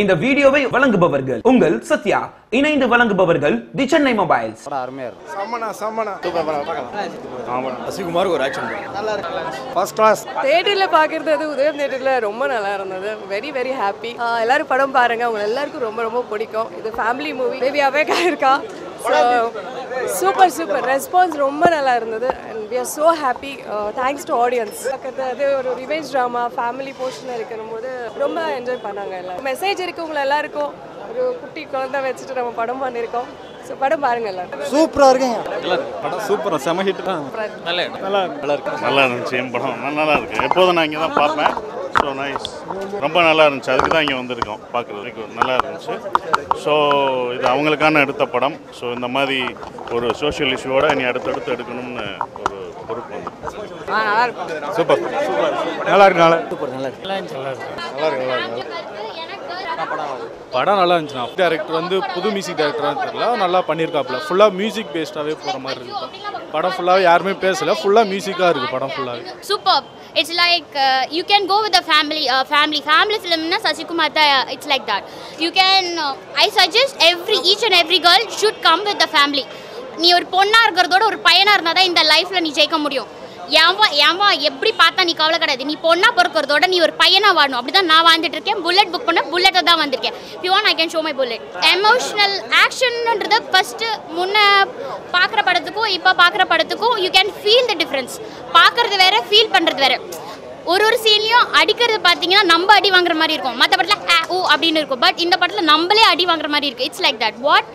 இந்த வீடியோவை வழங்குபவர்கள் உங்கள் சத்யா. இணைந்து வழங்குபவர்கள் தி சென்னை மொபைல்ஸ். படம் அருமையாக இருக்கும் சம்மனா சம்மனா ஒரு ஆக்ஷன் ஃபர்ஸ்ட் கிளாஸ் தேட்டரில் பார்க்குறது அது உதயம் தேட்டரில் ரொம்ப நல்லா இருந்தது. வெரி வெரி ஹாப்பி எல்லாரும் படம் பாருங்க. அவங்க எல்லாருக்கும் ரொம்ப ரொம்ப பிடிக்கும். இது ஃபேமிலி மூவி பேபி அவேக்கா இருக்கா? சூப்பர் சூப்பர் ரெஸ்பான்ஸ் ரொம்ப நல்லா இருந்தது. And we are so happy thanks to audience அது ஒரு ரிவெஞ்ச் ட்ராமா ஃபேமிலி போர்ஷன் இருக்கிற போது ரொம்ப என்ஜாய் பண்ணாங்க எல்லாரும். மெசேஜ் இருக்கு உங்களை எல்லாருக்கும். ஒரு குட்டி குழந்தை வச்சுட்டு நம்ம படம் பண்ணியிருக்கோம் ஸோ படம் பாருங்க எல்லாரும். சூப்பரா இருக்குங்க. படம் சூப்பர் செம ஹிட் தான் நல்லா நல்லா நல்லா இருக்கு. நல்லா இருந்துச்சு என் படம். நல்லா இருக்கு. எப்போதும் நான் இங்கே தான் பார்ப்பேன். ஸோ நைஸ் ரொம்ப நல்லா இருந்துச்சு. அதுக்கு தான் இங்கே வந்திருக்கோம் பார்க்குறதுக்கு. நல்லா இருந்துச்சு. ஸோ இது அவங்களுக்கான எடுத்த படம். ஸோ இந்த மாதிரி ஒரு சோஷியல் இஷ்யூவோட இனி அடுத்தடுத்து எடுக்கணும்னு சூப்பர். நல்லா இருக்கு நல்லா. சூப்பர் நல்லா படம் நல்லா இருந்துச்சுண்ணா டேரக்டர் வந்து புது மியூசிக் டேரக்டராக தெரியல நல்லா பண்ணியிருக்காப்புல. ஃபுல்லாக மியூசிக் பேஸ்டாகவே போகிற மாதிரி இருக்கு. படம் ஃபுல்லாகவே யாருமே பேசல. ஃபுல்லாக மியூசிக்காக இருக்குது படம் ஃபுல்லாகவே can go with the family uh, family. Family film na sasikumar tha, it's like that. You can uh, i suggest every each and every girl should come with the family. நீ ஒரு பொண்ணா இருக்கிறதோட ஒரு பையனா இருந்தா தான் இந்த லைஃப்ல நீ ஜெயிக்க முடியும். ஏன்வா ஏன்வா எப்படி பார்த்தா நீ கவலை கிடையாது. நீ பொண்ணா பிறக்கிறதோட நீ ஒரு பையனாக வாழணும். அப்படிதான் நான் வாழ்ந்துட்டு இருக்கேன். புல்லட் புக் பண்ண புல்லட்டை தான் வந்திருக்கேன். You want I can show my bullet emotional ஆக்ஷன்ன்றது first முன்னே பார்க்குற படத்துக்கும் இப்போ பார்க்குற படத்துக்கும் you can feel the difference பார்க்கறது வேற ஃபீல் பண்ணுறது வேற. ஒரு ஒரு சீன்லையும் அடிக்கிறது பார்த்தீங்கன்னா நம்ம அடி வாங்குற மாதிரி இருக்கும். மற்ற படத்தில் ஆ அப்படின்னு இருக்கும். பட் இந்த படத்தில் நம்மளே அடி வாங்குற மாதிரி இருக்குது இட்ஸ் லைக் தட் வாட்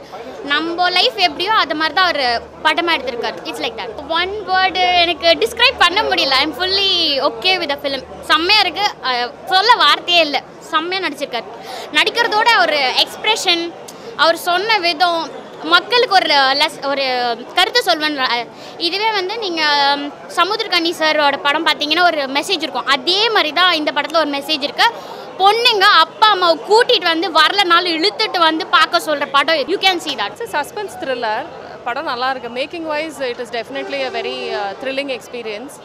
நம்ம லைஃப் எப்படியோ அது மாதிரி தான் அவர் படமாக எடுத்திருக்காரு. It's like that one word எனக்கு டிஸ்கிரைப் பண்ண முடியல. I'm fully okay with a film செம்மையாக இருக்குது சொல்ல வார்த்தையே இல்லை. செம்மையாக நடிச்சிருக்காரு. நடிக்கிறதோட ஒரு எக்ஸ்ப்ரெஷன் அவர் சொன்ன விதம் மக்களுக்கு ஒரு லெஸ் ஒரு கருத்து சொல்வேன். இதுவே வந்து நீங்கள் சமுத்திரகண்ணி சாரோட படம் பார்த்தீங்கன்னா ஒரு மெசேஜ் இருக்கும். அதே மாதிரி தான் இந்த படத்தில் ஒரு மெசேஜ் இருக்குது பொண்ணுங்க அப்பா அம்மாவை கூட்டிகிட்டு வந்து வரலனாலும் இழுத்துட்டு வந்து பார்க்க சொல்கிற படம். You can see that suspense thriller படம் நல்லா இருக்கு. Making wise it is definitely a very thrilling experience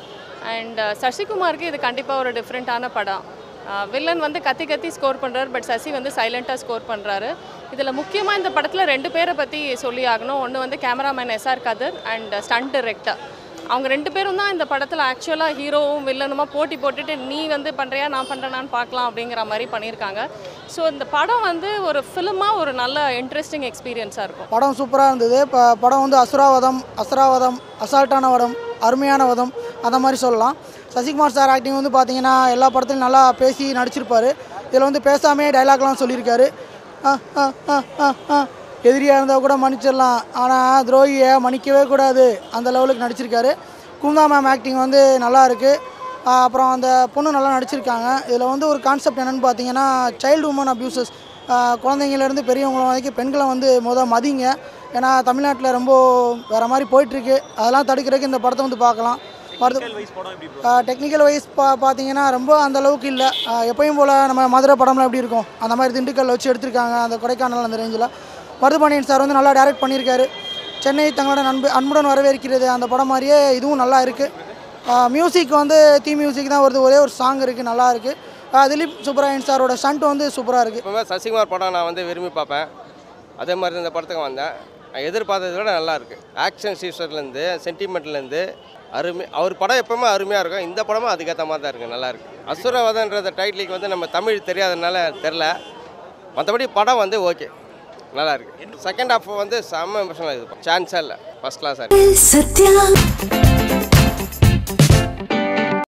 and சசிகுமாருக்கு இது கண்டிப்பாக ஒரு டிஃப்ரெண்ட்டான படம். Uh, வில்லன் வந்து கத்தி கத்தி ஸ்கோர் பண்ணுறாரு பட் சசி வந்து சைலண்ட்டாக ஸ்கோர் பண்ணுறாரு இதில் முக்கியமாக இந்த படத்தில் ரெண்டு பேரை பற்றி சொல்லி ஆகணும். ஒன்று வந்து cameraman S R Kathir and stunt director அவங்க ரெண்டு பேரும் தான் இந்த படத்தில் ஆக்சுவலாக ஹீரோவும் வில்லனுமா போட்டி போட்டுட்டு நீ வந்து பண்ணுறியா நான் பண்ணுறேனான்னு பார்க்கலாம் அப்படிங்கிற மாதிரி பண்ணியிருக்காங்க. ஸோ இந்த படம் வந்து ஒரு ஃபிலிமாக ஒரு நல்ல இன்ட்ரெஸ்டிங் எக்ஸ்பீரியன்ஸாக இருக்கும். படம் சூப்பராக இருந்தது. இப்போ படம் வந்து அசுராவதம் அசுராவதம் அசால்ட்டான வதம் அருமையான வதம் அந்த மாதிரி சொல்லலாம். சசிகுமார் சார் ஆக்டிங் வந்து பார்த்தீங்கன்னா எல்லா படத்துலையும் நல்லா பேசி நடிச்சிருப்பார். இதில் வந்து பேசாமே டைலாக்லாம் சொல்லியிருக்காரு. ஆ, ஆ, ஆ, ஆ, ஆ. எதிரியாக இருந்தால் கூட மன்னிச்சிடலாம். ஆனால் துரோகியை மன்னிக்கவே கூடாது. அந்த லெவலுக்கு நடிச்சிருக்காரு. குந்தா மேம் ஆக்டிங் வந்து நல்லா இருக்குது அப்புறம் அந்த பொண்ணு நல்லா நடிச்சிருக்காங்க. இதில் வந்து ஒரு கான்செப்ட் என்னென்னு பார்த்தீங்கன்னா சைல்டு உமன் அப்யூசஸ் குழந்தைங்கலேருந்து பெரியவங்கள வரைக்கும் பெண்களை வந்து முத மதிங்க. ஏன்னா தமிழ்நாட்டில் ரொம்ப வேறு மாதிரி போயிட்டுருக்கு. அதெல்லாம் தடுக்கிறதுக்கு இந்த படத்தை வந்து பார்க்கலாம். டெக்னிக்கல் வைஸ் பா பார்த்தீங்கன்னா ரொம்ப அந்த அளவுக்கு இல்லை. எப்பயும் போல் நம்ம மதுரை படம்லாம் எப்படி இருக்கும்? அந்த மாதிரி திண்டுக்கல் வச்சு எடுத்திருக்காங்க. அந்த கொடைக்கானல் அந்த ரேஞ்சில் மருதுபாண்டியன் சார் வந்து நல்லா டைரக்ட் பண்ணியிருக்காரு. சென்னை தங்களோட நண்பு அன்புடன் வரவேற்கிறது அந்த படம் மாதிரியே இதுவும் நல்லா இருக்குது மியூசிக் வந்து தீ மியூசிக் தான் வருது. ஒரே ஒரு சாங் இருக்குது நல்லா இருக்குது திலீப் சுப்ராயன் சாரோட ஸ்டண்ட் வந்து சூப்பராக இருக்குது இப்போ சசிகுமார் படம் நான் வந்து விரும்பி பார்ப்பேன். அதே மாதிரி இந்த படத்துக்கு வந்தேன். நான் எதிர்பார்த்ததை விட நல்லா இருக்குது ஆக்ஷன் சீசர்லேருந்து சென்டிமெண்ட்லேருந்து அருமை அவர் படம் எப்பவுமே அருமையாக இருக்கும். இந்த படமும் அதுக்கேற்ற மாதிரி தான் இருக்குது நல்லா இருக்கு. அசுரவதன்ற டைட்டிலுக்கு வந்து நம்ம தமிழ் தெரியாதனால தெரில மற்றபடி படம் வந்து ஓகே நல்லா இருக்கு செகண்ட் ஹாஃப் வந்து செம்ம எமோஷனல் இருக்கும் சான்ஸே இல்லை. ஃபர்ஸ்ட் கிளாஸாக இருக்கு.